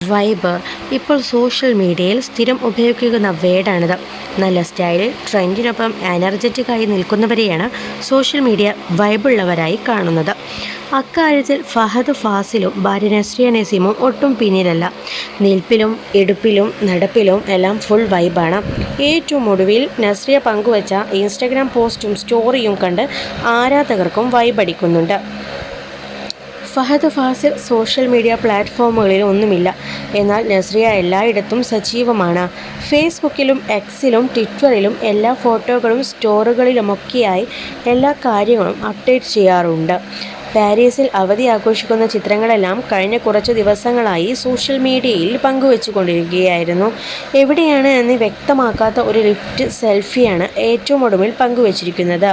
Vibe ഇപ്പോൾ social മീഡിയയിൽ സ്ഥിരം ഉപയോഗിക്കുന്ന വേർഡാണിത് നല്ല സ്റ്റൈലിൽ ട്രെൻഡിനൊപ്പം എനർജറ്റിക്കായി നിൽക്കുന്നവരെയാണ് സോഷ്യൽ മീഡിയ വൈബുള്ളവരായി കാണുന്നത്. അക്കാര്യത്തിൽ ഫഹദ് ഫാസിലും ഭാര്യ നസ്രിയ നസീമും ഒട്ടും പിന്നിലല്ല. നിൽപ്പിലും എടുപ്പിലും നടപ്പിലും എല്ലാം ഫുൾ വൈബാണ് ഏറ്റവും ഒടുവിൽ നസ്രിയ പങ്കുവച്ച ഇൻസ്റ്റഗ്രാം പോസ്റ്റും സ്റ്റോറിയും കണ്ട് ആരാധകർക്കും വൈബടിക്കുന്നുണ്ട് ഫഹദ് ഫാസിൽ സോഷ്യൽ മീഡിയ പ്ലാറ്റ്ഫോമുകളിൽ ഒന്നുമില്ല. എന്നാൽ നസ്രിയ എല്ലായിടത്തും സജീവമാണ്. ഫേസ്ബുക്കിലും എക്സിലും ട്വിറ്ററിലും എല്ലാ ഫോട്ടോകളും സ്റ്റോറുകളിലുമൊക്കെയായി എല്ലാ കാര്യങ്ങളും അപ്ഡേറ്റ് ചെയ്യാറുണ്ട്. പാരീസിൽ അവധി ആഘോഷിക്കുന്ന ചിത്രങ്ങളെല്ലാം കഴിഞ്ഞ കുറച്ച് ദിവസങ്ങളായി സോഷ്യൽ മീഡിയയിൽ പങ്കുവെച്ചുകൊണ്ടിരിക്കുകയായിരുന്നു. എവിടെയാണ് എന്ന് വ്യക്തമാക്കാത്ത ഒരു ലിഫ്റ്റ് സെൽഫിയാണ് ഏറ്റവും ഒടുവിൽ പങ്കുവച്ചിരിക്കുന്നത്.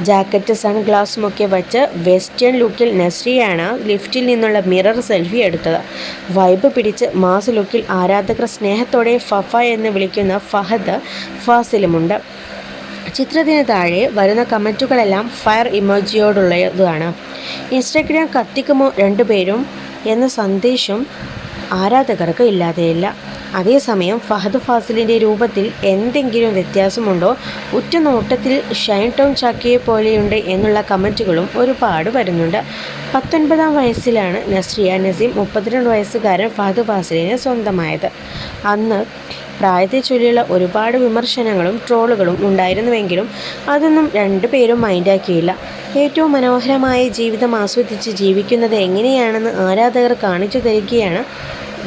ജാക്കറ്റ് സൺഗ്ലാസുമൊക്കെ വച്ച് വെസ്റ്റേൺ ലുക്കിൽ നസ്രിയാണ് ലിഫ്റ്റിൽ നിന്നുള്ള മിറർ സെൽഫി എടുത്തത്. വൈബ് പിടിച്ച് മാസ് ലുക്കിൽ ആരാധകർ സ്നേഹത്തോടെ ഫഫ എന്ന് വിളിക്കുന്ന ഫഹദ് ഫാസിലുമുണ്ട്. ചിത്രത്തിന് താഴെ വരുന്ന കമന്റുകളെല്ലാം ഫയർ ഇമോജിയോടുള്ളതാണ്. ഇൻസ്റ്റഗ്രാം കത്തിക്കുമോ രണ്ടുപേരും എന്ന സന്ദേശം ആരാധകർക്ക് ഇല്ലാതെയില്ല. അതേസമയം ഫഹദ് ഫാസിലിന്റെ രൂപത്തിൽ എന്തെങ്കിലും വ്യത്യാസമുണ്ടോ? ഉറ്റനോട്ടത്തിൽ ഷൈൻ ടൗൺ ചാക്കിയെ പോലെയുണ്ട് എന്നുള്ള കമന്റുകളും ഒരുപാട് വരുന്നുണ്ട്. പത്തൊൻപതാം വയസ്സിലാണ് നസ്രിയ. നസീം മുപ്പത്തിരണ്ട് വയസ്സുകാരൻ ഫഹദ് ഫാസിലിനെ സ്വന്തമായത്. അന്ന് പ്രായത്തെ ചൊല്ലിയുള്ള ഒരുപാട് വിമർശനങ്ങളും ട്രോളുകളും ഉണ്ടായിരുന്നുവെങ്കിലും അതൊന്നും രണ്ടുപേരും മൈൻഡാക്കിയില്ല. ഏറ്റവും മനോഹരമായ ജീവിതം ആസ്വദിച്ച് ജീവിക്കുന്നത് എങ്ങനെയാണെന്ന് ആരാധകർ കാണിച്ചു തരികയാണ്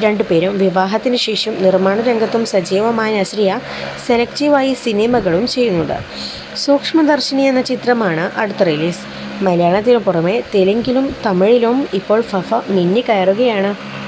രണ്ടുപേരും വിവാഹത്തിന് ശേഷം നിർമ്മാണ രംഗത്തും സജീവമായ നസ്രിയ സെലക്റ്റീവായി സിനിമകളും ചെയ്യുന്നുണ്ട് സൂക്ഷ്മദർശിനി എന്ന ചിത്രമാണ് അടുത്ത റിലീസ്. മലയാളത്തിനു പുറമെ തെലുങ്കിലും തമിഴിലും ഇപ്പോൾ ഫഫ മിന്നിക്കയറുകയാണ്